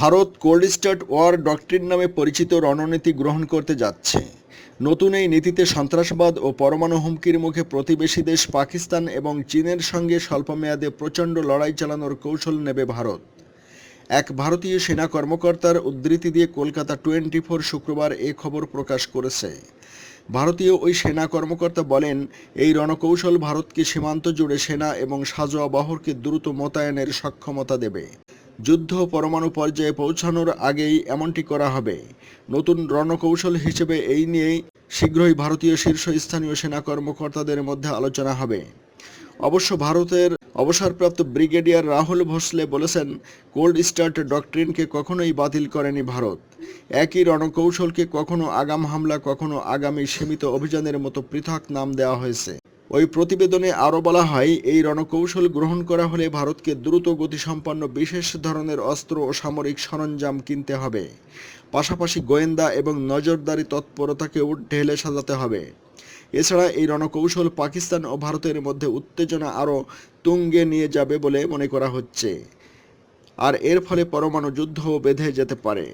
Bharat cold start war doctrine নামে পরিচিত রণনীতি গ্রহণ করতে যাচ্ছে। নতুন এই নীতিতে সন্ত্রাসবাদ ও পরমাণু হুমকির মুখে প্রতিবেশী দেশ পাকিস্তান এবং চীনের সঙ্গে স্বল্পমেয়াদে প্রচণ্ড লড়াই চালানোর কৌশল নেবে ভারত। এক ভারতীয় সেনা কর্মকর্তার উদ্ধৃতি দিয়ে কলকাতা টোয়েন্টি ফোর শুক্রবার এ খবর প্রকাশ করেছে। ভারতীয় ওই সেনা কর্মকর্তা বলেন, এই রণকৌশল ভারতকে সীমান্ত জুড়ে সেনা এবং সাজোয়া বহরকে দ্রুত মোতায়েনের সক্ষমতা দেবে। যুদ্ধ পরমাণু পর্যায়ে পৌঁছানোর আগেই এমনটি করা হবে। নতুন রণকৌশল হিসেবে এই নিয়েই শীঘ্রই ভারতীয় শীর্ষস্থানীয় সেনা কর্মকর্তাদের মধ্যে আলোচনা হবে। অবশ্য ভারতের অবসরপ্রাপ্ত ব্রিগেডিয়ার রাহুল ভোসলে বলেছেন, কোল্ড স্টার্ট ডক্ট্রিনকে কখনোই বাতিল করেনি ভারত। একই রণকৌশলকে কখনো আগাম হামলা, কখনো আগামী সীমিত অভিযানের মতো পৃথক নাম দেওয়া হয়েছে। ওই প্রতিবেদনে আরও বলা হয়, এই রণকৌশল গ্রহণ করা হলে ভারতকে দ্রুত গতিসম্পন্ন বিশেষ ধরনের অস্ত্র ও সামরিক সরঞ্জাম কিনতে হবে। পাশাপাশি গোয়েন্দা এবং নজরদারি তৎপরতাকেও ঢেলে সাজাতে হবে। এছাড়া এই রণকৌশল পাকিস্তান ও ভারতের মধ্যে উত্তেজনা আরও তুঙ্গে নিয়ে যাবে বলে মনে করা হচ্ছে। আর এর ফলে পরমাণু যুদ্ধও বেঁধে যেতে পারে।